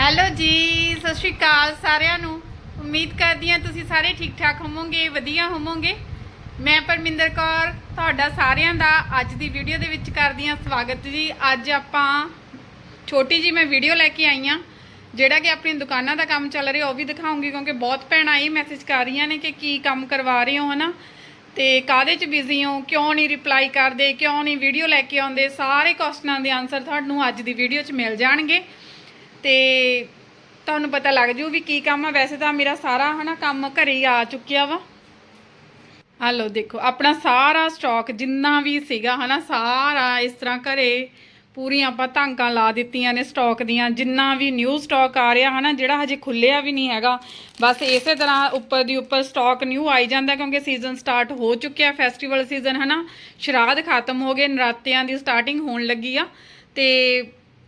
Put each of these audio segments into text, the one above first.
Hello ਜੀ, ਸਤਿ ਸ਼੍ਰੀ ਅਕਾਲ ਸਾਰਿਆਂ ਨੂੰ। ਉਮੀਦ ਕਰਦੀ ਹਾਂ ਤੁਸੀਂ ਸਾਰੇ ਠੀਕ ਠਾਕ ਹੋਵੋਗੇ, ਵਧੀਆ ਹੋਵੋਗੇ। ਮੈਂ ਪਰਮਿੰਦਰ ਕੌਰ, ਤੁਹਾਡਾ ਸਾਰਿਆਂ ਦਾ ਅੱਜ ਦੀ ਵੀਡੀਓ ਦੇ ਵਿੱਚ ਕਰਦੀ ਹਾਂ ਸਵਾਗਤ ਜੀ। ਅੱਜ ਆਪਾਂ ਛੋਟੀ ਜੀ ਮੈਂ ਵੀਡੀਓ ਲੈ ਕੇ ਆਈ ਹਾਂ, ਜਿਹੜਾ ਕਿ ਆਪਣੀ ਦੁਕਾਨਾਂ ਦਾ ਕੰਮ ਚੱਲ ਰਿਹਾ ਉਹ ਵੀ ਦਿਖਾਉਂਗੀ, ਕਿਉਂਕਿ ਬਹੁਤ ਭੈਣਾਂ ਇਹ ਮੈਸੇਜ ਕਰ ਰਹੀਆਂ ਨੇ ਕਿ ਕੀ ਕੰਮ ਕਰਵਾ ਰਹੇ ਹੋ, ਹਨਾ? ਤੇ ਕਾਦੇ ਚ ਬਿਜ਼ੀ ਹੋ, ਕਿਉਂ ਨਹੀਂ ਰਿਪਲਾਈ ਕਰਦੇ, ਕਿਉਂ ਨਹੀਂ ਵੀਡੀਓ ਲੈ ਕੇ ਆਉਂਦੇ? ਸਾਰੇ ਕੁਐਸਚਨਾਂ ਦੇ ਆਨਸਰ ਤੁਹਾਨੂੰ ਅੱਜ ਦੀ ਵੀਡੀਓ 'ਚ ਮਿਲ ਜਾਣਗੇ। ਤੇ ਤੁਹਾਨੂੰ ਪਤਾ ਲੱਗ ਜੂ ਵੀ ਕੀ ਕੰਮ ਆ। ਵੈਸੇ ਤਾਂ ਮੇਰਾ ਸਾਰਾ ਹਨਾ ਕੰਮ ਘਰੇ ਹੀ ਆ ਚੁੱਕਿਆ ਵਾ। ਆ ਲਓ ਦੇਖੋ, ਆਪਣਾ ਸਾਰਾ ਸਟਾਕ ਜਿੰਨਾ ਵੀ ਸੀਗਾ ਹਨਾ, ਸਾਰਾ ਇਸ ਤਰ੍ਹਾਂ ਘਰੇ ਪੂਰੀਆਂ ਆਪਾਂ ਧਾਂਕਾਂ ਲਾ ਦਿੱਤੀਆਂ ਨੇ ਸਟਾਕ ਦੀਆਂ। ਜਿੰਨਾ ਵੀ ਨਿਊ ਸਟਾਕ ਆ ਰਿਹਾ ਹਨਾ, ਜਿਹੜਾ ਹਜੇ ਖੁੱਲਿਆ ਵੀ ਨਹੀਂ ਹੈਗਾ। ਬਸ ਇਸੇ ਤਰ੍ਹਾਂ ਉੱਪਰ ਦੀ ਉੱਪਰ ਸਟਾਕ ਨਿਊ ਆਈ ਜਾਂਦਾ ਕਿਉਂਕਿ ਸੀਜ਼ਨ ਸਟਾਰਟ ਹੋ ਚੁੱਕਿਆ ਫੈਸਟੀਵਲ ਸੀਜ਼ਨ ਹਨਾ। ਸ਼ਰਾਧ ਖਤਮ ਹੋ ਗਏ, ਨਰਾਤਿਆਂ ਦੀ ਸਟਾਰਟਿੰਗ ਹੋਣ ਲੱਗੀ ਆ। ਤੇ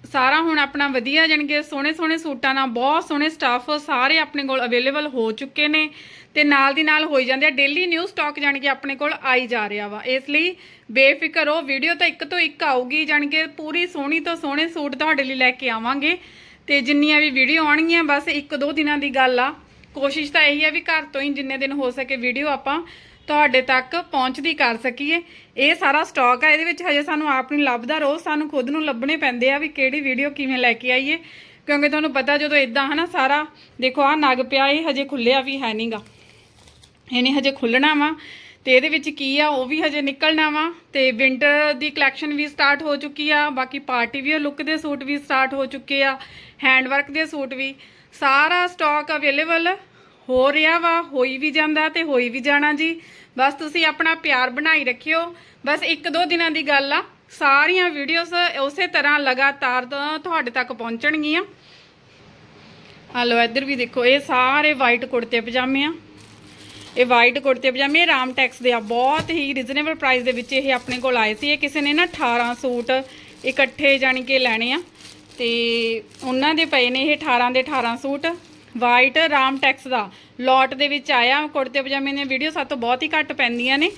ਸਾਰਾ ਹੁਣ ਆਪਣਾ ਵਧੀਆ ਜਾਣੀ ਸੋਹਣੇ ਸੋਹਣੇ ਸੂਟਾਂ ਨਾਲ, ਬਹੁਤ ਸੋਹਣੇ ਸਟਾਫ ਸਾਰੇ ਆਪਣੇ ਕੋਲ ਅਵੇਲੇਬਲ ਹੋ ਚੁੱਕੇ ਨੇ ਤੇ ਨਾਲ ਦੀ ਨਾਲ ਹੋਈ ਜਾਂਦੇ ਆ ਡੇਲੀ ਨਿਊ ਸਟਾਕ ਜਾਣੀ ਕਿ ਆਪਣੇ ਕੋਲ ਆਈ ਜਾ ਰਿਹਾ ਵਾ। ਇਸ ਲਈ ਬੇਫਿਕਰ ਹੋ ਵੀਡੀਓ ਤਾਂ ਇੱਕ ਤੋਂ ਇੱਕ ਆਊਗੀ ਜਾਣੀ ਪੂਰੀ ਸੋਹਣੀ ਤੋਂ ਸੋਹਣੇ ਸੂਟ ਤੁਹਾਡੇ ਲਈ ਲੈ ਕੇ ਆਵਾਂਗੇ ਤੇ ਜਿੰਨੀਆਂ ਵੀ ਵੀਡੀਓ ਆਉਣਗੀਆਂ ਬਸ ਇੱਕ ਦੋ ਦਿਨਾਂ ਦੀ ਗੱਲ ਆ। ਕੋਸ਼ਿਸ਼ ਤਾਂ ਇਹੀ ਆ ਵੀ ਘਰ ਤੋਂ ਹੀ ਜਿੰਨੇ ਦਿਨ ਹੋ ਸਕੇ ਵੀਡੀਓ ਆਪਾਂ ਤੁਹਾਡੇ ਤੱਕ ਪਹੁੰਚਦੀ ਕਰ ਸਕੀਏ। ਇਹ ਸਾਰਾ ਸਟਾਕ ਆ, ਇਹਦੇ ਵਿੱਚ ਹਜੇ ਸਾਨੂੰ ਆਪ ਨੂੰ ਲੱਭਦਾ। ਰੋਜ਼ ਸਾਨੂੰ ਖੁਦ ਨੂੰ ਲੱਭਣੇ ਪੈਂਦੇ ਆ ਵੀ ਕਿਹੜੀ ਵੀਡੀਓ ਕਿਵੇਂ ਲੈ ਕੇ ਆਈਏ। ਕਿਉਂਕਿ ਤੁਹਾਨੂੰ ਪਤਾ ਜਦੋਂ ਇਦਾਂ ਹਨਾ ਸਾਰਾ, ਦੇਖੋ ਆ ਨਗ ਪਿਆ, ਇਹ ਹਜੇ ਖੁੱਲਿਆ ਵੀ ਹੈ ਨਹੀਂਗਾ ਇਹਨੇ ਹਜੇ ਖੁੱਲਣਾ ਵਾ। ਤੇ ਇਹਦੇ ਵਿੱਚ ਕੀ ਆ, ਉਹ ਵੀ ਹਜੇ ਨਿਕਲਣਾ ਵਾ। ਤੇ ਵਿੰਟਰ ਦੀ ਕਲੈਕਸ਼ਨ ਵੀ ਸਟਾਰਟ ਹੋ ਚੁੱਕੀ ਆ। ਬਾਕੀ ਪਾਰਟੀ ਵੀਅਰ ਲੁੱਕ ਦੇ ਸੂਟ ਵੀ ਸਟਾਰਟ ਹੋ ਚੁੱਕੇ ਆ। ਹੈਂਡ ਵਰਕ ਦੇ ਸੂਟ ਵੀ। ਸਾਰਾ ਸਟਾਕ ਅਵੇਲੇਬਲ ਹੋ ਰਿਹਾ ਵਾ, ਹੋਈ ਵੀ ਜਾਂਦਾ ਤੇ ਹੋਈ ਵੀ ਜਾਣਾ ਜੀ। ਬਸ ਤੁਸੀਂ ਆਪਣਾ ਪਿਆਰ ਬਣਾਈ ਰੱਖਿਓ। ਬਸ ਇੱਕ ਦੋ ਦਿਨਾਂ ਦੀ ਗੱਲ ਆ। ਸਾਰੀਆਂ ਵੀਡੀਓਜ਼ ਉਸੇ ਤਰ੍ਹਾਂ ਲਗਾਤਾਰ ਤੁਹਾਡੇ ਤੱਕ ਪਹੁੰਚਣਗੀਆਂ। ਆ ਲਓ, ਇੱਧਰ ਵੀ ਦੇਖੋ, ਇਹ ਸਾਰੇ ਵਾਈਟ ਕੁੜਤੇ ਪਜਾਮੇ ਆ। ਇਹ ਵਾਈਟ ਕੁੜਤੇ ਪਜਾਮੇ ਰਾਮ ਟੈਕਸ ਦੇ ਆ। ਬਹੁਤ ਹੀ ਰੀਜ਼ਨੇਬਲ ਪ੍ਰਾਈਸ ਦੇ ਵਿੱਚ ਇਹ ਆਪਣੇ ਕੋਲ ਆਏ ਸੀ। ਇਹ ਕਿਸੇ ਨੇ ਨਾ 18 ਸੂਟ ਇਕੱਠੇ ਜਾਣੀ ਕਿ ਲੈਣੇ ਆ। ਤੇ ਉਹਨਾਂ ਦੇ ਪਏ ਨੇ ਇਹ 18 ਦੇ 18 ਸੂਟ। ਵਾਈਟ ਰਾਮ ਟੈਕਸ ਦਾ ਲੋਟ ਦੇ ਵਿੱਚ ਆਇਆ। ਕੁੜਤੇ ਪਜਾਮੇ ਦੀਆਂ ਵੀਡੀਓ ਸਾਤੋਂ ਬਹੁਤ ਹੀ ਘੱਟ ਪੈਂਦੀਆਂ ਨੇ।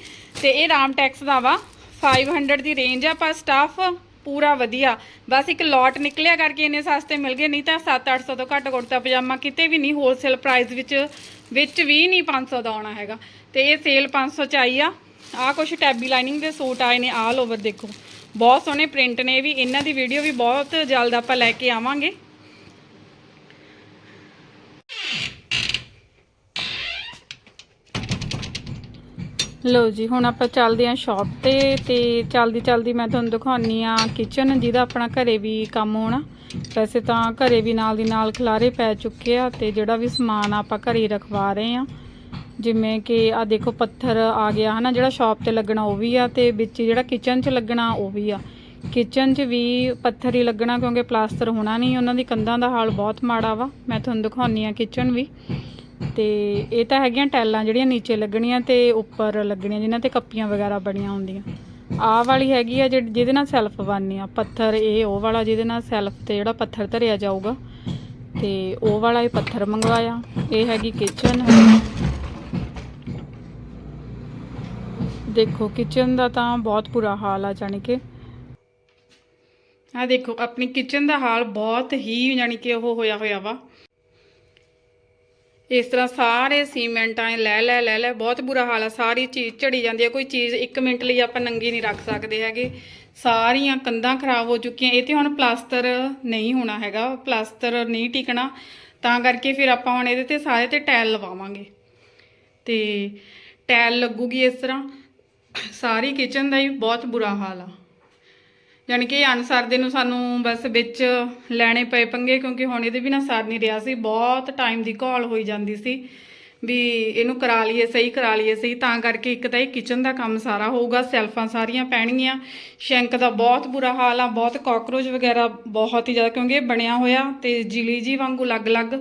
ਤੇ ਇਹ ਰਾਮ ਟੈਕਸ ਦਾ ਵਾ। 500 ਦੀ ਰੇਂਜ ਆ, ਪਰ ਸਟਾਫ ਪੂਰਾ ਵਧੀਆ। ਬਸ ਇੱਕ ਲੋਟ ਨਿਕਲਿਆ ਕਰਕੇ ਇਹਨੇ ਸਸਤੇ ਮਿਲ ਗਏ। ਨਹੀਂ ਤਾਂ 7-800 ਤੋਂ ਘੱਟ ਕੁੜਤਾ ਪਜਾਮਾ ਕਿਤੇ ਵੀ ਨਹੀਂ ਹੋਲਸੇਲ ਪ੍ਰਾਈਸ ਵਿੱਚ ਵਿੱਚ ਵੀ ਨਹੀਂ 500 ਦਾ ਆਉਣਾ ਹੈਗਾ। ਤੇ ਇਹ ਸੇਲ 500 ਚ ਆਈ ਆ। ਆ ਕੁਝ ਟੈਬੀ ਲਾਈਨਿੰਗ ਦੇ ਸੂਟ ਆਏ ਨੇ, ਆਲ ਓਵਰ ਦੇਖੋ। ਬਹੁਤ ਸੋਹਣੇ ਪ੍ਰਿੰਟ ਨੇ ਵੀ। ਇਹਨਾਂ ਦੀ ਵੀਡੀਓ ਵੀ ਬਹੁਤ ਜਲਦ ਆਪਾਂ ਲੈ ਕੇ ਆਵਾਂਗੇ। ਲਓ ਜੀ, ਹੁਣ ਆਪਾਂ ਚੱਲਦੇ ਆਂ ਸ਼ਾਪ ਤੇ ਤੇ ਚੱਲਦੀ ਚੱਲਦੀ ਮੈਂ ਤੁਹਾਨੂੰ ਦਿਖਾਉਣੀ ਆ ਕਿਚਨ ਜਿਹਦਾ ਆਪਣਾ ਘਰੇ ਵੀ ਕੰਮ ਹੋਣਾ। ਵੈਸੇ ਤਾਂ ਘਰੇ ਵੀ ਨਾਲ ਦੀ ਨਾਲ ਖਲਾਰੇ ਪੈ ਚੁੱਕੇ ਆ ਤੇ ਜਿਹੜਾ ਵੀ ਸਮਾਨ ਆਪਾਂ ਘਰੇ ਹੀ ਰਖਵਾ ਰਹੇ ਆ ਜਿਵੇਂ ਕਿ ਆ ਦੇਖੋ ਪੱਥਰ ਆ ਗਿਆ, ਹਨਾ, ਜਿਹੜਾ ਸ਼ਾਪ ਤੇ ਲੱਗਣਾ ਉਹ ਵੀ ਆ ਤੇ ਵਿੱਚ ਜਿਹੜਾ ਕਿਚਨ 'ਚ ਲੱਗਣਾ ਉਹ ਵੀ ਆ। ਕਿਚਨ 'ਚ ਵੀ ਪੱਥਰ ਹੀ ਲੱਗਣਾ ਕਿਉਂਕਿ ਪਲਾਸਟਰ ਹੋਣਾ ਨਹੀਂ, ਉਹਨਾਂ ਦੀ ਕੰਧਾਂ ਦਾ ਹਾਲ ਬਹੁਤ ਮਾੜਾ ਵਾ। ਮੈਂ ਤੁਹਾਨੂੰ ਦਿਖਾਉਣੀ ਆ ਕਿਚਨ ਵੀ। ਤੇ ਇਹ ਤਾਂ ਹੈਗੀਆਂ ਟੈਲਾਂ ਜਿਹੜੀਆਂ ਨੀਚੇ ਲੱਗਣੀਆਂ ਤੇ ਉੱਪਰ ਲੱਗਣੀਆਂ, ਜਿਨ੍ਹਾਂ ਤੇ ਕੱਪੀਆਂ ਵਗੈਰਾ ਬਣੀਆਂ ਹੁੰਦੀਆਂ। ਆਹ ਵਾਲੀ ਹੈਗੀ ਆ ਜਿਹੜੀ- ਜਿਹਦੇ ਨਾਲ ਸੈਲਫ ਬਣਨੀ ਆ। ਪੱਥਰ ਇਹ, ਉਹ ਵਾਲਾ ਜਿਹਦੇ ਨਾਲ ਸੈਲਫ ਤੇ ਜਿਹੜਾ ਪੱਥਰ ਧਰਿਆ ਜਾਊਗਾ। ਤੇ ਉਹ ਵਾਲਾ ਇਹ ਪੱਥਰ ਮੰਗਵਾਇਆ। ਇਹ ਹੈਗੀ ਕਿਚਨ ਦੇਖੋ ਕਿਚਨ ਦਾ ਤਾਂ ਬਹੁਤ ਬੁਰਾ ਹਾਲ ਆ ਜਾਣੀ ਕਿ। ਆ ਦੇਖੋ, ਆਪਣੀ ਕਿਚਨ ਦਾ ਹਾਲ ਬਹੁਤ ਹੀ ਜਾਣੀ ਕਿ ਉਹ ਹੋਇਆ ਹੋਇਆ ਵਾ। ਇਸ ਤਰ੍ਹਾਂ ਸਾਰੇ ਸੀਮੈਂਟ ਐ ਲੈ ਲੈ ਲੈ ਲੈ, ਬਹੁਤ ਬੁਰਾ ਹਾਲ ਆ। ਸਾਰੀ ਚੀਜ਼ ਝੜੀ ਜਾਂਦੀ ਹੈ ਕੋਈ ਚੀਜ਼ 1 ਮਿੰਟ ਲਈ ਆਪਾਂ ਨੰਗੀ ਨਹੀਂ ਰੱਖ ਸਕਦੇ ਹੈਗੇ। ਸਾਰੀਆਂ ਕੰਧਾਂ ਖਰਾਬ ਹੋ ਚੁੱਕੀਆਂ। ਇਹ ਤੇ ਹੁਣ ਪਲਾਸਟਰ ਨਹੀਂ ਹੋਣਾ ਹੈਗਾ, ਪਲਾਸਟਰ ਨਹੀਂ ਟਿਕਣਾ। ਤਾਂ ਕਰਕੇ ਫਿਰ ਆਪਾਂ ਹੁਣ ਇਹਦੇ ਤੇ ਸਾਰੇ ਤੇ ਟਾਇਲ ਲਵਾਵਾਂਗੇ। ਤੇ ਟਾਇਲ ਲੱਗੂਗੀ ਇਸ ਤਰ੍ਹਾਂ। ਸਾਰੀ ਕਿਚਨ ਦਾ ਹੀ ਬਹੁਤ ਬੁਰਾ ਹਾਲ ਆ। ਯਾਨੀ ਕਿ ਅਨਸਰ ਦੇ ਨੂੰ ਸਾਨੂੰ ਬਸ ਵਿੱਚ ਲੈਣੇ ਪਏ ਪੰਗੇ, ਕਿਉਂਕਿ ਹੁਣ ਇਹਦੇ ਬਿਨਾ ਸਰ ਨਹੀਂ ਰਿਹਾ ਸੀ। ਬਹੁਤ ਟਾਈਮ ਦੀ ਘੋਲ ਹੋਈ ਜਾਂਦੀ ਸੀ ਵੀ ਇਹਨੂੰ ਕਰਾ ਲਈਏ, ਸਹੀ ਕਰਾ ਲਈਏ ਸਹੀ ਤਾਂ ਕਰਕੇ ਇੱਕ ਤਾਂ ਇਹ ਕਿਚਨ ਦਾ ਕੰਮ ਸਾਰਾ ਹੋਊਗਾ, ਸੈਲਫਾਂ ਸਾਰੀਆਂ ਪੈਣਗੀਆਂ। ਸ਼ੈਂਕ ਦਾ ਬਹੁਤ ਬੁਰਾ ਹਾਲ ਆ, ਬਹੁਤ ਕਾਕਰੋਚ ਵਗੈਰਾ ਬਹੁਤ ਹੀ ਜ਼ਿਆਦਾ, ਕਿਉਂਕਿ ਇਹ ਬਣਿਆ ਹੋਇਆ ਤੇ ਜਿਲੀ ਜੀ ਵਾਂਗੂ ਅਲੱਗ-ਅਲੱਗ।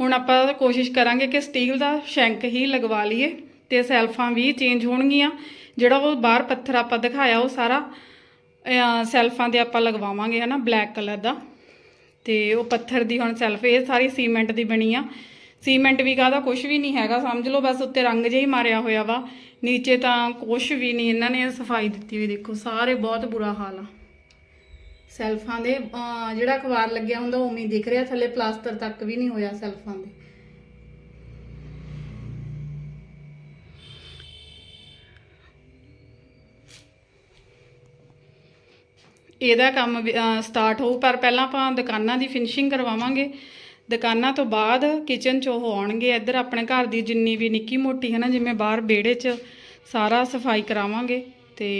ਹੁਣ ਆਪਾਂ ਕੋਸ਼ਿਸ਼ ਕਰਾਂਗੇ ਕਿ ਸਟੀਲ ਦਾ ਸ਼ੈਂਕ ਹੀ ਲਗਵਾ ਲਈਏ ਤੇ ਸੈਲਫਾਂ ਵੀ ਚੇਂਜ ਹੋਣਗੀਆਂ। ਜਿਹੜਾ ਉਹ ਬਾਹਰ ਪੱਥਰ ਆਪਾਂ ਦਿਖਾਇਆ ਉਹ ਸਾਰਾ ਸੈਲਫਾਂ ਦੇ ਆਪਾਂ ਲਗਵਾਵਾਂਗੇ ਹਨਾ ਬਲੈਕ ਕਲਰ ਦਾ। ਤੇ ਉਹ ਪੱਥਰ ਦੀ ਹੁਣ ਸੈਲਫ, ਇਹ ਸਾਰੀ ਸੀਮੈਂਟ ਦੀ ਬਣੀ ਆ। ਸੀਮੈਂਟ ਵੀ ਕਾਹਦਾ ਕੁਝ ਵੀ ਨਹੀਂ ਹੈਗਾ, ਸਮਝ ਲਓ, ਬਸ ਉੱਤੇ ਰੰਗ ਜਿਹਾ ਹੀ ਮਾਰਿਆ ਹੋਇਆ ਵਾ। ਨੀਚੇ ਤਾਂ ਕੁਝ ਵੀ ਨਹੀਂ, ਇਹਨਾਂ ਨੇ ਸਫ਼ਾਈ ਦਿੱਤੀ ਹੋਈ ਦੇਖੋ, ਸਾਰੇ ਬਹੁਤ ਬੁਰਾ ਹਾਲ ਆ। ਸੈਲਫਾਂ ਦੇ ਜਿਹੜਾ ਅਖਬਾਰ ਲੱਗਿਆ ਹੁੰਦਾ ਉਹ ਉਵੇਂ ਹੀ ਦਿਖ ਰਿਹਾ, ਥੱਲੇ ਪਲਾਸਟਰ ਤੱਕ ਵੀ ਨਹੀਂ ਹੋਇਆ ਸੈਲਫਾਂ ਦੇ। ਇਹਦਾ ਕੰਮ ਸਟਾਰਟ ਹੋਊ, ਪਰ ਪਹਿਲਾਂ ਆਪਾਂ ਦੁਕਾਨਾਂ ਦੀ ਫਿਨਿਸ਼ਿੰਗ ਕਰਵਾਵਾਂਗੇ। ਦੁਕਾਨਾਂ ਤੋਂ ਬਾਅਦ ਕਿਚਨ 'ਚ ਉਹ ਆਉਣਗੇ। ਇੱਧਰ ਆਪਣੇ ਘਰ ਦੀ ਜਿੰਨੀ ਵੀ ਨਿੱਕੀ ਮੋਟੀ ਹੈ ਨਾ, ਜਿਵੇਂ ਬਾਹਰ ਵਿਹੜੇ 'ਚ ਸਾਰਾ ਸਫ਼ਾਈ ਕਰਾਵਾਂਗੇ ਤੇ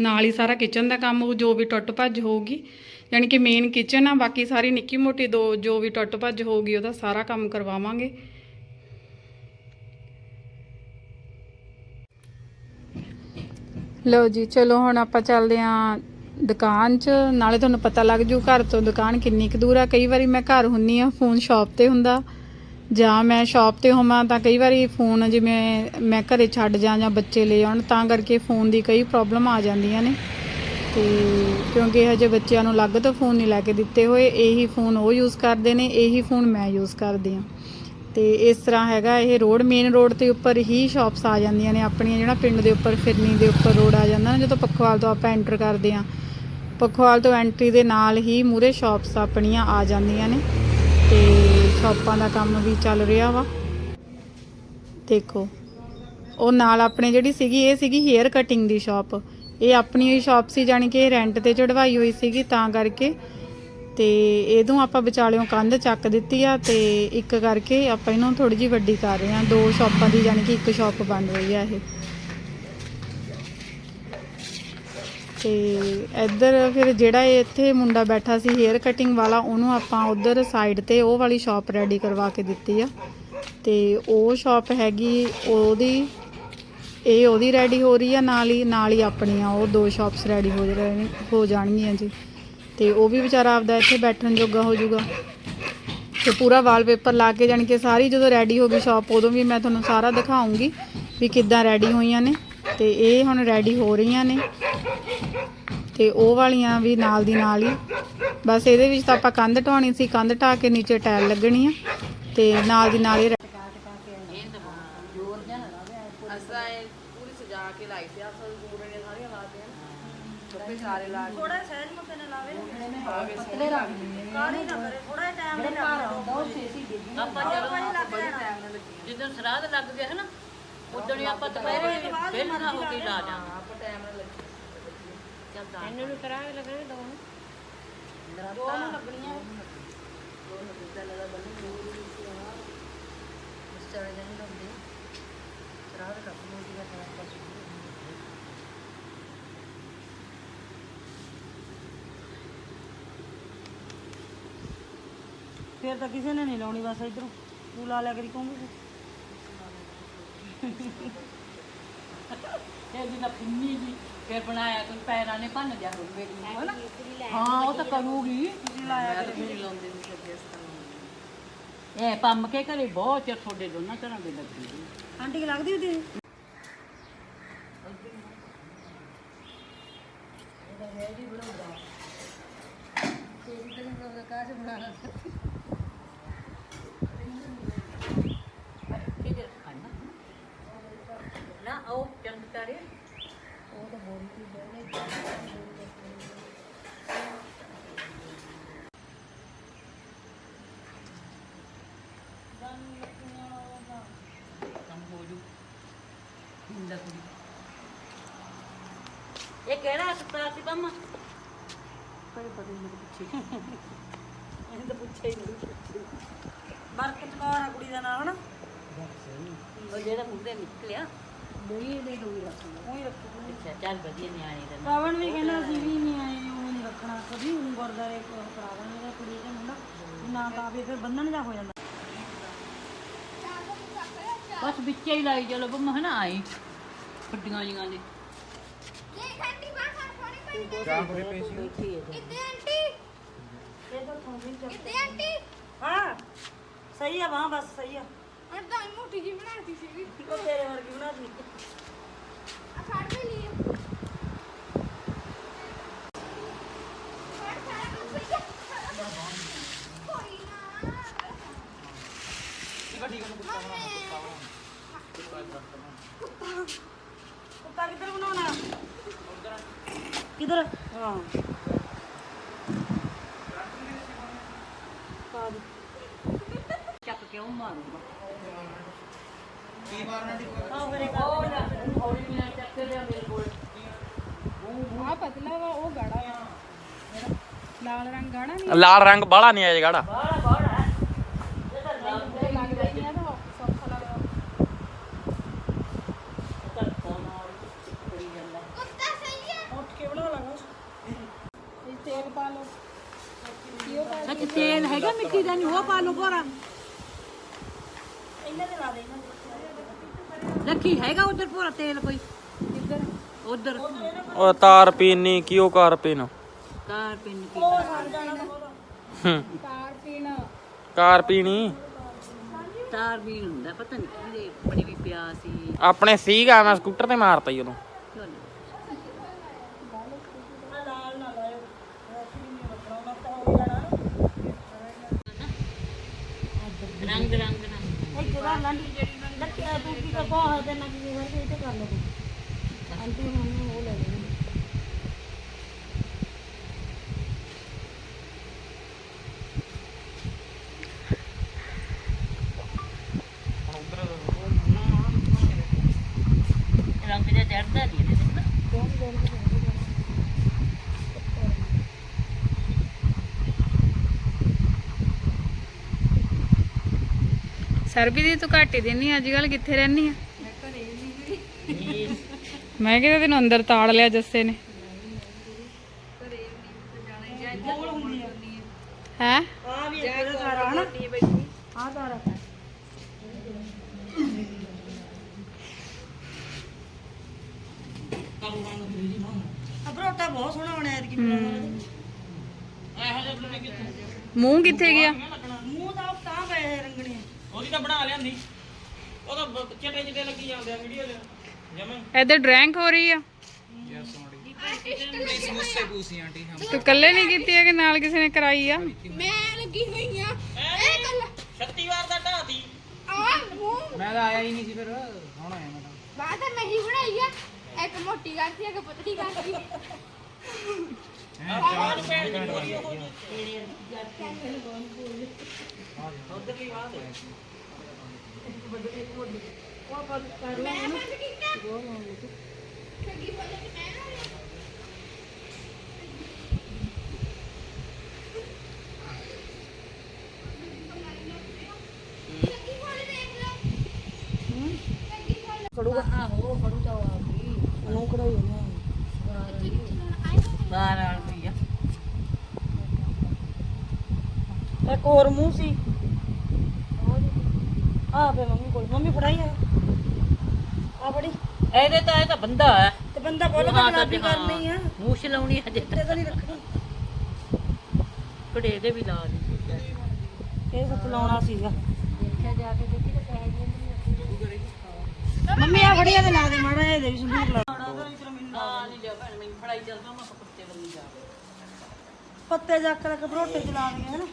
ਨਾਲ ਹੀ ਸਾਰਾ ਕਿਚਨ ਦਾ ਕੰਮ ਉਹ ਜੋ ਵੀ ਟੁੱਟ ਭੱਜ ਹੋਊਗੀ। ਯਾਨੀ ਕਿ ਮੇਨ ਕਿਚਨ ਆ, ਬਾਕੀ ਸਾਰੀ ਨਿੱਕੀ ਮੋਟੀ ਦੋ, ਜੋ ਵੀ ਟੁੱਟ ਭੱਜ ਹੋਊਗੀ, ਉਹਦਾ ਸਾਰਾ ਕੰਮ ਕਰਵਾਵਾਂਗੇ। ਲਓ ਜੀ, ਚਲੋ ਹੁਣ ਆਪਾਂ ਚੱਲਦੇ ਆਂ ਦੁਕਾਨ 'ਚ, ਨਾਲੇ ਤੁਹਾਨੂੰ ਪਤਾ ਲੱਗ ਜੂ ਘਰ ਤੋਂ ਦੁਕਾਨ ਕਿੰਨੀ ਕੁ ਦੂਰ ਆ। ਕਈ ਵਾਰੀ ਮੈਂ ਘਰ ਹੁੰਨੀ ਆ, ਫੋਨ ਸ਼ਾਪ ਤੇ ਹੁੰਦਾ। ਜਾਂ ਮੈਂ ਸ਼ਾਪ ਤੇ ਹੋਵਾਂ ਤਾਂ ਕਈ ਵਾਰੀ ਫੋਨ ਜਿਵੇਂ ਮੈਂ ਘਰੇ ਛੱਡ ਜਾਂ ਜਾਂ ਬੱਚੇ ਲੈ ਆਉਣ, ਤਾਂ ਕਰਕੇ ਫੋਨ ਦੀ ਕਈ ਪ੍ਰੋਬਲਮ ਆ ਜਾਂਦੀਆਂ ਨੇ। ਤੇ ਕਿਉਂਕਿ ਹਜੇ ਬੱਚਿਆਂ ਨੂੰ ਅਲੱਗ ਤੋਂ ਫੋਨ ਨਹੀਂ ਲੈ ਕੇ ਦਿੱਤੇ ਹੋਏ, ਇਹੀ ਫੋਨ ਉਹ ਯੂਜ਼ ਕਰਦੇ ਨੇ, ਇਹੀ ਫੋਨ ਮੈਂ ਯੂਜ਼ ਕਰਦੀ ਹਾਂ ਤੇ ਇਸ ਤਰ੍ਹਾਂ ਹੈਗਾ, ਇਹ ਰੋਡ ਮੇਨ ਰੋਡ ਤੇ ਉੱਪਰ ਹੀ ਸ਼ਾਪਸ ਆ ਜਾਂਦੀਆਂ ਨੇ, ਆਪਣੀਆਂ ਜਿਹੜਾ ਪਿੰਡ ਦੇ ਉੱਪਰ, ਫਿਰਨੀ ਦੇ ਉੱਪਰ ਰੋਡ ਆ ਜਾਂਦਾ ਨਾ, ਜਦੋਂ ਪੱਖੋਵਾਲ ਤੋਂ ਆਪਾਂ ਐਂਟਰ ਕਰਦੇ ਆ ਪੱਖੋਵਾਲ ਤੋਂ ਐਂਟਰੀ ਦੇ ਨਾਲ ਹੀ ਮੂਰੇ ਸ਼ਾਪਸ ਆਪਣੀਆਂ ਆ ਜਾਂਦੀਆਂ ਨੇ ਤੇ ਸ਼ਾਪਾਂ ਦਾ ਕੰਮ ਵੀ ਚੱਲ ਰਿਹਾ ਵਾ। ਦੇਖੋ, ਉਹ ਨਾਲ ਆਪਣੇ ਜਿਹੜੀ ਸੀਗੀ, ਇਹ ਸੀਗੀ ਹੇਅਰ ਕਟਿੰਗ ਦੀ ਸ਼ਾਪ ਇਹ ਆਪਣੀ ਹੀ ਸ਼ਾਪ ਸੀ, ਜਾਣੀ ਕਿ ਰੈਂਟ ਤੇ ਚੜਵਾਈ ਹੋਈ ਸੀਗੀ, ਤਾਂ ਕਰਕੇ ਤੇ ਇਹਦੋਂ ਆਪਾਂ ਵਿਚਾਲਿਓਂ ਕੰਧ ਚੱਕ ਦਿੱਤੀ ਆ ਤੇ ਇੱਕ ਕਰਕੇ ਆਪਾਂ ਇਹਨੂੰ ਥੋੜੀ ਜਿਹੀ ਵੱਡੀ ਕਰ ਰਹੇ ਆ ਦੋ ਸ਼ਾਪਾਂ ਦੀ ਜਾਣੀ ਕਿ ਇੱਕ ਸ਼ਾਪ ਬਣ ਰਹੀ ਆ ਇਹ। ਤੇ ਇੱਧਰ ਫਿਰ ਜਿਹੜਾ ਇੱਥੇ ਮੁੰਡਾ ਬੈਠਾ ਸੀ ਹੇਅਰ ਕਟਿੰਗ ਵਾਲਾ, ਉਹਨੂੰ ਆਪਾਂ ਉਧਰ ਸਾਈਡ ਤੇ ਉਹ ਵਾਲੀ ਸ਼ਾਪ ਰੈਡੀ ਕਰਵਾ ਕੇ ਦਿੱਤੀ ਆ। ਤੇ ਉਹ ਸ਼ਾਪ ਹੈਗੀ, ਉਹਦੀ, ਇਹ ਉਹਦੀ ਰੈਡੀ ਹੋ ਰਹੀ ਆ, ਨਾਲ ਹੀ ਨਾਲ ਹੀ ਆਪਣੀਆਂ ਉਹ ਦੋ ਸ਼ਾਪਸ ਰੈਡੀ ਹੋ ਰਹੇ ਹੋ ਜਾਣਗੀਆਂ ਜੀ। ਤੇ ਉਹ ਵੀ ਵਿਚਾਰਾ ਆਪਦਾ ਇੱਥੇ ਬੈਠਣ ਜੋਗਾ ਹੋ ਜਾਊਗਾ। ਤੇ ਪੂਰਾ ਵਾਲਪੇਪਰ ਲਾ ਕੇ ਜਾਣੀ ਕਿ ਸਾਰੀ ਜਦੋਂ ਰੈਡੀ ਹੋ ਗਈ ਸ਼ਾਪ ਉਦੋਂ ਵੀ ਮੈਂ ਤੁਹਾਨੂੰ ਸਾਰਾ ਦਿਖਾਉਂਗੀ ਵੀ ਕਿੱਦਾਂ ਰੈਡੀ ਹੋਈਆਂ ਨੇ ਤੇ ਇਹ ਹੁਣ ਰੈਡੀ ਹੋ ਰਹੀਆਂ ਨੇ ਤੇ ਉਹ ਵਾਲੀਆਂ ਵੀ ਨਾਲ ਦੀ ਨਾਲ ਹੀ। ਬਸ ਇਹਦੇ ਵਿੱਚ ਤਾਂ ਆਪਾਂ ਕੰਧ ਢਾਉਣੀ ਸੀ ਕੰਧ ਢਾ ਕੇ ਨੀਚੇ ਟਾਇਲ ਲੱਗਣੀ ਆ ਤੇ ਨਾਲ ਦੀ ਨਾਲ ਹੀ ਅਸਾਂ ਇਹ ਪੂਰੀ ਸਜਾ ਕੇ ਲਾਈ ਸੀ ਅਸਾਂ ਪੂਰੇ ਨੇ ਸਾਰੀਆਂ ਲਾ ਦਿੱਤੀਆਂ ਕੱਪੜੇ ਸਾਰੇ ਲਾ ਕੇ ਥੋੜਾ ਲਾਵੇ ਪਤਲੇ ਰੱਖ ਦਿੰਦੇ ਕਾਹਲੀ ਨਾ ਕਰੇ ਥੋੜਾ ਟਾਈਮ ਨਹੀਂ ਲੱਗਦਾ ਆਪਾਂ ਜਦੋਂ ਬੜੀ ਟਾਈਮ ਨਾਲ ਲੱਗੀ ਜਦੋਂ ਸਰਾਧ ਲੱਗ ਗਿਆ ਹੈ ਨਾ ਉਦੋਂ ਹੀ ਆਪਾਂ ਦੁਪਹਿਰੇ ਵਿਹਲਾ ਹੋ ਕੇ ਲਾ ਜਾਣਾ। ਆਪਾਂ ਟਾਈਮ ਨਾਲ ਲੱਗੀ। ਚੱਲਦਾ ਇਹਨੂੰ ਕਰਾ ਕੇ ਲੱਗਣੇ ਦੋ ਦੋ ਨੂੰ ਲੱਗਣੀਆਂ ਦੋ ਨੂੰ। ਕਿੱਦਾਂ ਲਗਾ ਬੰਨੀ ਦੋ ਇਸ ਤਰ੍ਹਾਂ ਨਹੀਂ ਲੱਗਦੀ ਸਰਾਧ ਕੱਪ ਨੂੰ ਦੀ ਦਾ ਆਪਾਂ ਫਿਰ ਤਾਂ ਕਿਸੇ ਨੇ ਨਹੀਂ ਲਾਉਣੀ ਬਸ ਇਧਰੋਂ। ਤੂੰ ਲਾ ਲਿਆ ਕਰੀ ਕਹੂੰਗੀ ਇਹ ਵੀ ਨਾ ਪਿੰਨੀ ਜੀ ਫਿਰ ਬਣਾਇਆ ਕੋਈ ਪੈਰਾਂ ਨੇ ਭੰਨ ਗਿਆ ਹੋਵੇ ਹੈਨਾ? ਹਾਂ ਉਹ ਤਾਂ ਕਰੂਗੀ। ਤੁਸੀਂ ਲਾਇਆ ਕਰ। ਨਹੀਂ ਲਾਉਂਦੇ ਨਹੀਂ ਸੱਜੇ ਇਹ ਪੰਮ ਕੇ ਘਰੇ ਬਹੁਤ ਚਿਰ ਤੁਹਾਡੇ ਦੋਨਾਂ ਘਰਾਂ ਦੇ ਲੱਗੀ ਹੋਈ। ਆਂਟੀ ਲੱਗਦੀ ਉਹਦੀ ਕਿਧਰ ਕਰੇ ਉਹ ਤਾਂ ਹੋ ਹੁੰਦਾ ਇਹ ਕਿਹੜਾ ਹਸਪਤਾਲ ਸੀ ਪੰਮਾ? ਕੋਈ ਪਤਾ ਨਹੀਂ ਪੁੱਛੀ। ਇਹਨੇ ਤਾਂ ਪੁੱਛਿਆ ਹੀ ਨਹੀਂ। ਬਰਕਤ ਕੌਰ ਆ ਕੁੜੀ ਦਾ ਨਾਮ ਹਨਾ ਉਹ ਜਿਹੜਾ ਮੁੰਡੇ ਨਿਕਲਿਆ। ਦੋਈ ਦੇ ਦੋਈ ਰੱਖੂਗਾ ਉਹੀ ਰੱਖੀ ਅੱਛਾ ਚੱਲ ਵਧੀਆ ਨਿਆਣੇ ਦਾ। ਪਵਨ ਵੀ ਕਹਿੰਦਾ ਸੀ ਵੀ ਨਹੀਂ ਆਏ ਉਹ ਨਹੀਂ ਰੱਖਣਾ। ਕਦੀ ਹੁਣ ਗੁਰਦਾਰੇ ਕਰਾ ਦਾਂਗੇ ਤਾਂ ਕੁੜੀ ਦਾ ਮੁੰਡਾ। ਵੀ ਨਾ ਤਾਂ ਵੀ ਫਿਰ ਬੰਧਨ ਜਾ ਹੋ ਜਾਂਦਾ। ਬਸ ਵਿੱਚੇ ਹੀ ਲਾਈ ਚਲੋ ਬੰਮ ਹਨਾ ਆਈ ਵੱਡੀਆਂ ਜੀਆਂ ਦੇ। ਹਾਂ ਸਹੀ ਆ ਵਾਹ ਬਸ ਸਹੀ ਆ। ਮੈਂ ਤਾਂ ਮੋਟੀ ਜੀ ਬਣਾਤੀ ਸੀ ਉਹ ਤੇਰੇ ਵਰਗੀ ਬਣਾ ਦੀ ਆ ਫੜ ਵੀ ਲਈ ਫੜ ਸਾਰਾ ਕੁਝ ਪਈਆ ਕੋਈ ਨਾ ਕੁੱਤਾ ਕਿੱਧਰ ਬਣਾਉਣਾ ਕਿੱਧਰ ਹਾਂ ਲਾ ਦੇ ਚੱਕ ਕਿਉਂ ਮਾਰੂਗਾ ਆਹ ਮੇਰੇ ਉਹ ਲੈ ਹੌਲੀ ਨਹੀਂ ਚੱਕ ਕੇ ਲਿਆ ਮੇਰੇ ਕੋਲ ਆ ਪਤਲਾ ਵਾ ਉਹ ਗਾੜਾ ਆ ਲਾਲ ਰੰਗ ਗਾੜਾ ਨਹੀਂ ਲਾਲ ਰੰਗ ਬਾਹਲਾ ਨਹੀਂ ਆਇਆ ਗਾੜਾ। ਬਾਹਲਾ ਬਾਹਲਾ ਹੈ ਲੱਗਦਾ ਹੀ ਆ ਤਾਂ ਸੌਖਾ ਲੱਗਦਾ ਧੱਕਾ ਨਾਲ ਕਰੀ ਜਾਂਦਾ ਕੁੱਤਾ ਸਹੀ ਆ ਉੱਠ ਕੇ ਬਣਾ ਲਾਂਗਾ ਇਹ ਤੇਲ ਪਾ ਲਓ। ਕੀਓ ਪਾ ਸੱਚ ਤੇਲ ਹੈਗਾ ਮਿੱਟੀ ਦਾ ਨਹੀਂ ਉਹ ਪਾ ਲਓ ਭੋਰਾ ਇਹਨਾਂ ਦੇ ਲਾ ਦੇ ਇਹਨਾਂ ਦੇ ਰੱਖੀ ਹੈਗਾ ਉਧਰ ਭੋਰਾ ਤੇਲ ਕੋਈ? ਕਿੱਧਰ? ਉਧਰ। ਉਹ ਤਾਰ ਪੀਨੀ ਕਿਉਂ ਕਾਰ ਪੀਨ ਕਾਰ ਪਿੰਨ ਕੀ ਉਹ ਕਾਰ ਪੀਣ। ਕਾਰ ਪੀਣੀ? ਤਾਰ ਵੀ ਹੁੰਦਾ ਪਤਾ ਨਹੀਂ ਕਿਹਦੇ ਬੜੀ ਵੀ ਪਿਆ ਸੀ ਆਪਣੇ ਸੀਗਾ ਮੈਂ ਸਕੂਟਰ ਤੇ ਮਾਰਤਾ ਹੀ ਉਹਨੂੰ ਰੰਗ ਰੰਗ ਰੰਗ। ਇਹ ਜਿਹੜਾ ਲੰਡੀ ਜਿਹੜੀ ਲੱਟਿਆ ਤੂੰ ਕੀ ਕਰ ਬਹੁਤ ਦੇ ਨਾ ਕੀ ਕਰਕੇ ਇਹ ਤੇ ਕਰ ਲਓ ਆਂਟੀ ਹੁਣ ਉਹ ਲੈ ਲੈਣੀ ਰੰਗ ਜਿਹਾ ਚੜਦਾ ਨਹੀਂ ਇਹਦੇ ਤੇ ਨਾ ਸਰਬੀ ਦੀ ਤੂੰ ਘੱਟ ਹੀ ਦਿੰਨੀ ਅੱਜ ਕੱਲ ਕਿੱਥੇ ਰਹਿਨੀ ਆ? ਮੈਂ ਕਿਹਾ ਤੈਨੂੰ ਅੰਦਰ ਤਾੜ ਲਿਆ ਜੱਸੇ ਨੇ। ਹੈ? ਆ ਵੀ ਇੱਕ ਸਾਰਾ ਹਨਾ ਆ ਸਾਰਾ ਆ ਪਰੋਟਾ ਬਹੁਤ ਸੋਹਣਾ ਬਣਿਆ ਐਤਕੀ ਮੂੰਹ ਕਿੱਥੇ ਗਿਆ? ਮੂੰਹ ਤਾਂ ਤਾਂ ਪਏ ਰੰਗਣੇ ਉਹਦੀ ਤਾਂ ਬਣਾ ਲਿਆਂਦੀ। ਉਹ ਤਾਂ ਚਟੇ ਚਟੇ ਲੱਗੀ ਜਾਂਦੇ ਆ ਵੀਡੀਓ ਦੇ ਜਮੇ ਇੱਧਰ ਡਰੈਂਕ ਹੋ ਰਹੀ ਆ। ਤੂੰ ਇਕੱਲੇ ਨਹੀਂ ਕੀਤੀ ਹੈ ਕਿ ਨਾਲ ਕਿਸੇ ਨੇ ਕਰਾਈ ਆ? ਮੈਂ ਲੱਗੀ ਹੋਈ ਆ। ਇਹ ਗੱਲ 36 ਵਾਰ ਦਾ ਢਾਤੀ ਆ ਮੂੰਹ ਮੈਂ ਤਾਂ ਆਇਆ ਹੀ ਨਹੀਂ ਸੀ ਫਿਰ ਹੁਣ ਆਇਆ ਮੈਂ ਬਾਅਦ ਮੈਂ ਹੀ ਬਣਾਈ ਆ। ਇੱਕ ਮੋਟੀ ਕਰਤੀ ਇੱਕ ਪਤਲੀ ਕਰਤੀ। ਮੈਂ ਬੰਦ ਕੀਤਾ। ਲੱਗੀ ਬੋਲੇ ਕਿ ਮੈਂ ਨਾ ਲੱਗੀ ਬੋਲੇ ਦੇਖ ਲਓ ਲੱਗੀ ਬੋਲੇ ਆਹੋ ਫੜੂ ਤਾਂ ਆ ਗਈ ਨੂੰ ਕਢਾਈ ਨਾ ਬਾਹਰ ਆਲ ਪਈ ਆ ਇੱਕ ਹੋਰ ਮੂੰਹ ਸੀ। ਆ ਪੇ ਮੰਮੀ ਕੋਲ। ਮੰਮੀ ਫੜਾਈ ਆ। ਆ ਫੜੀ। ਇਹਦੇ ਤਾਂ ਇਹ ਤਾਂ ਬੰਦਾ ਹੈ। ਤੇ ਬੰਦਾ ਬੋਲ ਤਾਂ ਗੁਲਾਬੀ ਕਰਨੀ ਆ। ਮੂਛ ਲਾਉਣੀ ਹਜੇ ਤੇ। ਤਾਂ ਨਹੀਂ ਰੱਖਣੀ। ਕੜੇ ਦੇ ਵੀ ਲਾ ਦੇ ਇਹ ਸੱਚ ਲਾਉਣਾ ਸੀਗਾ। ਦੇਖਿਆ ਜਾ ਕੇ ਦੇਖੀ ਤਾਂ ਪੈਸੇ ਮੰਮੀ ਆ ਫੜੀਆ ਤੇ ਲਾ ਦੇ ਮਾੜਾ ਇਹਦੇ ਵੀ ਸੰਦੂਕ ਲਾ ਨਹੀਂ ਜਾ ਭੈਣ ਮੈਨੂੰ ਫੜਾਈ ਚੱਲਦਾ ਮੈਂ ਕੁੱਤੇ ਬੰਦੀ ਜਾ ਪੱਤੇ ਚੱਕ ਕੇ ਪਰੋਟੇ ਚ ਲਾ ਦਈਏ ਹਨਾ?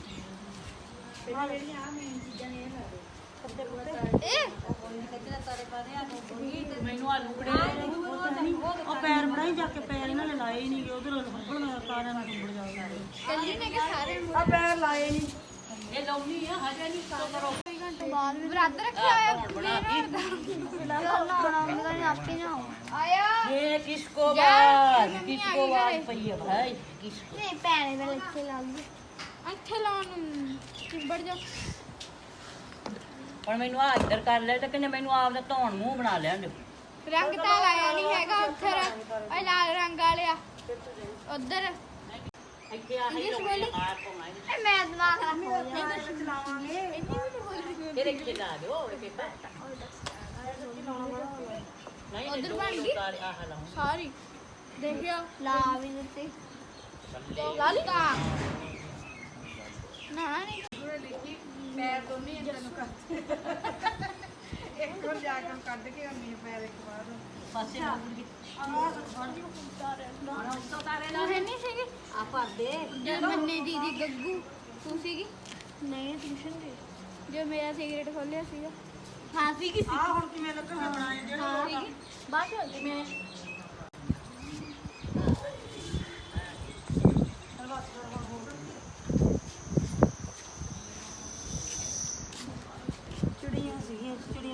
ਮੈਨੂੰ ਆਲੂ ਕੜੇ ਉਹ ਪੈਰ ਬਣਾਈ ਜਾ ਕੇ ਪੈਰ ਇਹਨਾਂ ਨੇ ਲਾਏ ਨਹੀਂ ਗਏ ਉਧਰ ਹੱਬਣ ਦਾ ਤਾਰਿਆਂ ਨਾਲ ਡੁੱਬੜ ਜਾਊਗਾ ਕੱਲੀ ਨੇ ਕਿ ਸਾਰੇ ਆ ਪੈਰ ਲਾਏ ਨਹੀਂ ਇਹ ਲਾਉਣੀ ਆ ਹਜੇ ਨਹੀਂ ਕੰਮ ਕਰੋ ਬਰਾਦਰ ਰੱਖਿਆ ਹੋਇਆ ਆਇਆ ये किसको यार, बात मम्मी किसको आ गई बात पई है भाई किसको ਨਹੀਂ ਪੈਣੇ ਮੈਂ ਇੱਥੇ ਲਾ ਲਈ ਇੱਥੇ ਲਾਉਣ ਨੂੰ ਚਿੰਬੜ ਜਾ ਹੁਣ ਮੈਨੂੰ ਆ ਇੱਧਰ ਕਰ ਲੈ ਤੇ ਕਹਿੰਦੇ ਮੈਨੂੰ ਆਪ ਦਾ ਧੌਣ ਮੂੰਹ ਬਣਾ ਲਿਆ ਨੇ ਰੰਗ ਤਾਂ ਲਾਇਆ ਨਹੀਂ ਹੈਗਾ ਉੱਥੇ ਉਹ ਲਾਲ ਰੰਗ ਵਾਲਿਆ। ਉਧਰ। ਇੱਥੇ ਆ ਹੀ ਇੰਗਲਿਸ਼ ਬੋਲੀ ਇਹ ਮੈਂ ਦਿਮਾਗ ਨਾਲ ਚਲਾਵਾਂਗੇ। ਤੇਰੇ ਕਿਤੇ ਲਾ ਦਿਓ ਇਹ ਪੇਪਰ ਨਹੀਂ ਉੱਧਰ ਬਣ ਗਈ? ਆਹ ਲਾਉਂ। ਸਾਰੀ ਦੇਖਿਓ। ਲਾ ਵੀ ਦਿੱਤੀ। ਲਾ ਲਈ? ਤਾਂ ਨਾ ਨਹੀਂ ਪੈਰ ਦੋਨੇ ਤੈਨੂੰ ਕੱਢ ਇੱਕ ਵਾਰ ਜਾ ਕੇ ਕੱਢ ਕੇ ਆਉਣੀ ਪੈਰ ਇੱਕ ਵਾਰ ਪਾਸੇ ਲਾ ਦੂੰਗੀ ਤੂੰ ਹੈ ਨਹੀਂ ਸੀਗੀ ਆ ਪਰਦੇ ਜਦ ਮੰਨੇ ਦੀਦੀ ਗੱਗੂ ਤੂੰ ਸੀਗੀ ਨਹੀਂ ਟਿਊਸ਼ਨ ਗਈ ਜੋ ਮੇਰਾ ਸਿਗਰਟ ਖੋਲਿਆ ਸੀਗਾ ਹਾਂ ਸੀਗੀ ਆ ਹੁਣ ਕਿਵੇਂ ਲੱਗਣਾ ਬਣਾਏ ਜਿਹੜੇ ਹਾਂ ਸੀਗੀ ਬਾਅਦ ਵਿੱਚ ਮੈਂ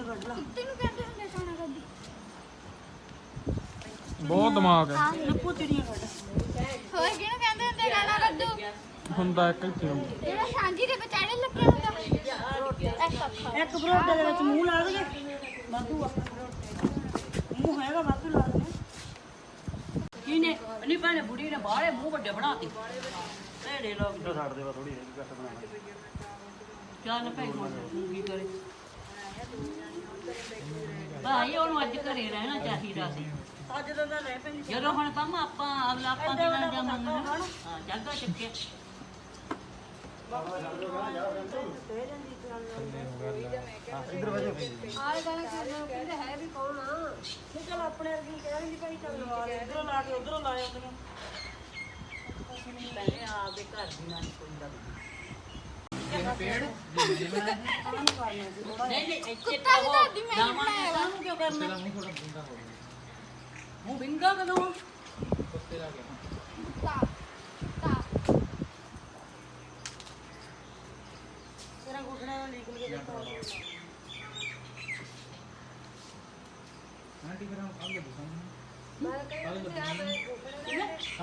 ਕੱਢ ਲਾ ਤੈਨੂੰ ਕਹਿੰਦੇ ਹੁੰਦੇ ਸੋਨਾ ਕੱਢੀ ਬਹੁਤ ਦਿਮਾਗ ਹੈ। ਨੱਪੋ ਤੇਰੀਆਂ ਕੱਢ। ਹੋਰ ਕਿਹਨੂੰ ਕਹਿੰਦੇ ਹੁੰਦੇ ਗਾਣਾ ਕੱਢੂ ਹੁੰਦਾ ਇੱਕ ਇੱਥੇ ਹੁੰਦਾ। ਜਿਹੜਾ ਸਾਂਝੀ ਦੇ ਵਿਚਾਲੇ ਲੱਗਿਆ ਹੁੰਦਾ। ਇੱਕ ਅੱਖਾਂ। ਇੱਕ ਬਰੋਟੇ ਦੇ ਵਿੱਚ ਮੂੰਹ ਲਾ ਦਈਏ ਵਾਧੂ ਆ। ਮੂੰਹ ਹੈਗਾ ਵਾਧੂ ਲਾ ਦਈਏ ਕਿਨੇ ਨਹੀਂ ਭੈਣੇ ਬੁੜੀ ਨੇ ਬਾਹਲੇ ਮੂੰਹ ਵੱਡੇ ਬਣਾਤੇ। ਭੇੜੇ ਲੋਕ ਛੱਡ ਦੇ ਵਾ ਥੋੜੀ ਜਿਹੀ ਘੱਟ ਬਣਾ ਚੱਲ ਤੂੰ ਕੀ ਕਰੇ? ਭਾਈ ਉਹਨੂੰ ਅੱਜ ਘਰੇ ਰਹਿਣਾ ਚਾਹੀਦਾ ਸੀ। ਅੱਜ ਦਾ ਤਾਂ ਰਹਿ ਪੈਂਦੀ ਜਦੋਂ ਹੁਣ ਕੰਮ ਆਪਾਂ ਅਗਲਾ ਆਪਾਂ ਕਿਹਨਾਂ ਜਾਵਾਂਗੇ ਨਾ? ਹਾਂ ਜਾਗਾ ਚੱਕਿਆ ਨਹੀਂ ਚੱਲ ਆਪਣੇ ਵਰਗੀ ਕਹਿ ਰਹੀ ਭਾਈ ਚੱਲ ਲਵਾ ਦੇ। ਇਧਰੋਂ ਲਾ ਕੇ ਉਧਰੋਂ ਲਾ ਆਉਂਦੀਆਂ ਪਹਿਲੇ ਆਪਦੇ ਘਰ ਦੀ ਨਾ ਕੋਈ ਦਾ ਨਹੀਂ ਨਹੀਂ ਇੱਥੇ ਤਾਂ ਉਹ ਜਾਵਾਂ ਨੂੰ ਕਿਉਂ ਕਰਨਾ? ਮੂੰਹ ਵਿੰਗਾ ਕਦੋਂ?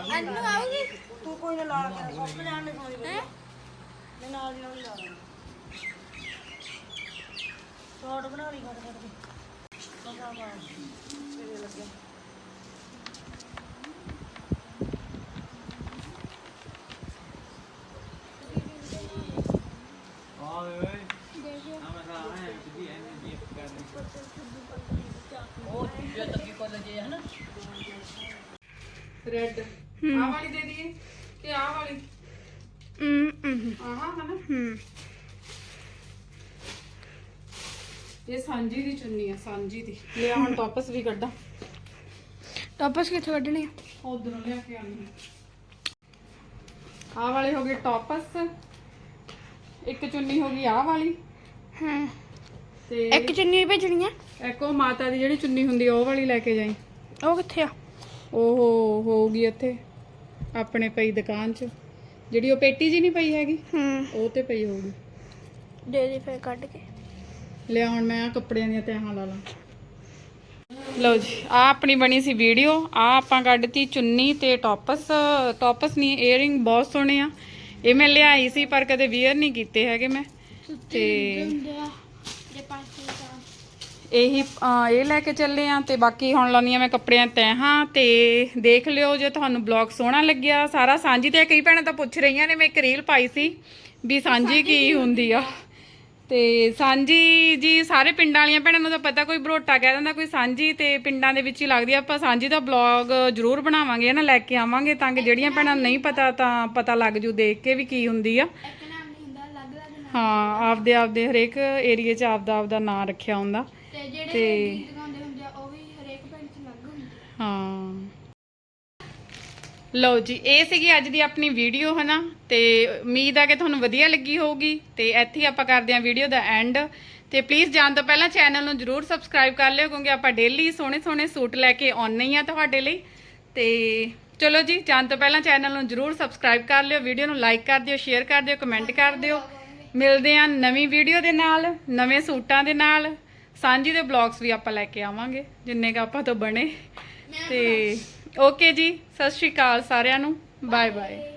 ਤਾਂ ਕੋਈ ਨਾ ਲਾ ਕੇ ਸੁੱਕ ਜਾਣ ਦੇ ਸੋਈ ਹੈ? ਮੈਂ ਨਾਲ ਦੀ ਨਾਲ ਲਾ ਦਾਂਗਾ ਸ਼ਾਰਟ ਬਣਾ ਲਈ ਫਟ ਫਟ ਕੇ ਪਤਾ ਪਾ ਤੇਰੇ ਲੱਗੇ ਉਹ ਜੇ ਤੱਕੀ ਕੋਲ ਜੇ ਹਨਾ ਰੈੱਡ ਆਹ ਵਾਲੀ ਦੇ ਦਈਏ ਕਿ ਆਹ ਵਾਲੀ? ਆਹ ਹਨਾ ਹੂੰ। ਇਹ ਸਾਂਝੀ ਦੀ ਚੁੰਨੀ ਆ ਸਾਂਝੀ ਦੀ। ਲਿਆ ਹੁਣ ਟੌਪਸ ਵੀ ਕੱਢਾਂ। ਟੌਪਸ ਕਿੱਥੋਂ ਕੱਢਣੇ ਆ? ਉਧਰੋਂ ਲਿਆ ਕੇ ਆਉਂਦੀ ਆਹ ਵਾਲੇ ਹੋ ਗਏ ਟੌਪਸ। ਇੱਕ ਚੁੰਨੀ ਹੋ ਗਈ ਆਹ ਵਾਲੀ। ਹਾਂ। ਤੇ ਇੱਕ ਚੁੰਨੀ ਭੇਜਣੀ ਆ? ਇੱਕ ਮਾਤਾ ਦੀ ਜਿਹੜੀ ਚੁੰਨੀ ਹੁੰਦੀ ਆ ਉਹ ਵਾਲੀ ਲੈ ਕੇ ਜਾਈ। ਉਹ ਕਿੱਥੇ ਆ? ਉਹ ਹੋਊਗੀ ਇੱਥੇ ਆਪਣੇ ਪਈ ਦੁਕਾਨ 'ਚ। ਜਿਹੜੀ ਉਹ ਪੇਟੀ ਜੀ ਨਹੀਂ ਪਈ ਹੈਗੀ? ਹੂੰ। ਉਹ ਤੇ ਪਈ ਹੋਊਗੀ। ਦੇ ਦੇ ਫਿਰ ਕੱਢ ਕੇ। ਲਿਆ ਹੁਣ ਮੈਂ ਆਹ ਕੱਪੜਿਆਂ ਦੀਆਂ ਤਹਾਂ ਲਾ ਲਾਂ। ਲਓ ਜੀ ਆ ਆਪਣੀ ਬਣੀ ਸੀ ਵੀਡੀਓ। ਆ ਆਪਾਂ ਕੱਢਤੀ ਚੁੰਨੀ ਤੇ ਟੌਪਸ। ਟੌਪਸ ਨਹੀਂ ਏਅਰਿੰਗ ਬਹੁਤ ਸੋਹਣੇ ਆ। ਇਹ ਮੈਂ ਲਿਆਈ ਸੀ ਪਰ ਕਦੇ ਵੀਅਰ ਨਹੀਂ ਕੀਤੇ ਹੈਗੇ ਮੈਂ। ਤਾਂ ਇਹੀ ਇਹ ਲੈ ਕੇ ਚੱਲੇ ਆ ਤੇ ਬਾਕੀ ਹੁਣ ਲਾਉਣੀ ਆ ਮੈਂ ਕੱਪੜਿਆਂ ਤਹਾਂ ਤੇ ਦੇਖ ਲਿਓ ਜੇ ਤੁਹਾਨੂੰ ਬਲੌਗ ਸੋਹਣਾ ਲੱਗਿਆ। ਸਾਰਾ ਸਾਂਝੀ ਤੇ ਕਈ ਭੈਣਾਂ ਤਾਂ ਪੁੱਛ ਰਹੀਆਂ ਨੇ ਮੈਂ ਇੱਕ ਰੀਲ ਪਾਈ ਸੀ ਵੀ ਸਾਂਝੀ ਕੀ ਹੁੰਦੀ ਆ। ਤੇ ਸਾਂਝੀ ਜੀ ਸਾਰੇ ਪਿੰਡਾਂ ਵਾਲੀਆਂ ਭੈਣਾਂ ਨੂੰ ਤਾਂ ਪਤਾ ਕੋਈ ਬਰੋਟਾ ਕਹਿ ਦਿੰਦਾ ਕੋਈ ਸਾਂਝੀ ਤੇ ਪਿੰਡਾਂ ਦੇ ਵਿੱਚ ਹੀ ਲੱਗਦੀ ਆ। ਆਪਾਂ ਸਾਂਝੀ ਦਾ ਬਲੌਗ ਜ਼ਰੂਰ ਬਣਾਵਾਂਗੇ ਨਾ ਲੈ ਕੇ ਆਵਾਂਗੇ ਤਾਂ ਕਿ ਜਿਹੜੀਆਂ ਭੈਣਾਂ ਨੂੰ ਨਹੀਂ ਪਤਾ ਤਾਂ ਪਤਾ ਲੱਗ ਜੂ ਦੇਖ ਕੇ ਵੀ ਕੀ ਹੁੰਦੀ ਆ। ਹਾਂ ਆਪਦੇ ਆਪਦੇ ਹਰੇਕ ਏਰੀਏ 'ਚ ਆਪਦਾ ਆਪਦਾ ਨਾਂ ਰੱਖਿਆ ਹੁੰਦਾ। ਤੇ ਜਿਹੜੇ ਤੇ- ਗੀਤ ਗਾਉਂਦੇ ਹੁੰਦੇ ਆ ਉਹ ਵੀ ਹਰੇਕ ਪਿੰਡ 'ਚ ਅਲੱਗ ਹੁੰਦੇ ਆ। ਹਾਂ। ਲਓ ਜੀ ਇਹ ਸੀਗੀ ਅੱਜ ਦੀ ਆਪਣੀ ਵੀਡੀਓ ਹਨਾ? ਤੇ ਉਮੀਦ ਆ ਕਿ ਤੁਹਾਨੂੰ ਵਧੀਆ ਲੱਗੀ ਹੋਊਗੀ। ਤੇ ਇੱਥੇ ਹੀ ਆਪਾਂ ਕਰਦੇ ਹਾਂ ਵੀਡੀਓ ਦਾ ਐਂਡ। ਤੇ ਪਲੀਜ਼ ਜਾਣ ਤੋਂ ਪਹਿਲਾਂ ਚੈਨਲ ਨੂੰ ਜਰੂਰ ਸਬਸਕ੍ਰਾਈਬ ਕਰ ਲਿਓ ਕਿਉਂਕਿ ਆਪਾਂ ਡੇਲੀ ਸੋਹਣੇ ਸੋਹਣੇ ਸੂਟ ਲੈ ਕੇ ਆਉਣੇ ਹੀ ਆ ਤੁਹਾਡੇ ਲਈ। ਤੇ ਚਲੋ ਜੀ ਜਾਣ ਤੋਂ ਪਹਿਲਾਂ ਚੈਨਲ ਨੂੰ ਜਰੂਰ ਸਬਸਕ੍ਰਾਈਬ ਕਰ ਲਿਓ ਵੀਡੀਓ ਨੂੰ ਲਾਈਕ ਕਰ ਦਿਓ ਸ਼ੇਅਰ ਕਰ ਦਿਓ ਕਮੈਂਟ ਕਰ ਦਿਓ। ਮਿਲਦੇ ਹਾਂ ਨਵੀਂ ਵੀਡੀਓ ਦੇ ਨਾਲ ਨਵੇਂ ਸੂਟਾਂ ਦੇ ਨਾਲ। ਸਾਂਝੀ ਦੇ ਬਲੌਗਸ ਵੀ ਆਪਾਂ ਲੈ ਕੇ ਆਵਾਂਗੇ ਜਿੰਨੇ ਕ ਆਪਾਂ ਤੋਂ ਬਣੇ। ਤੇ ਓਕੇ ਜੀ ਸਤਿ ਸ਼੍ਰੀ ਅਕਾਲ ਸਾਰਿਆਂ ਨੂੰ ਬਾਏ ਬਾਏ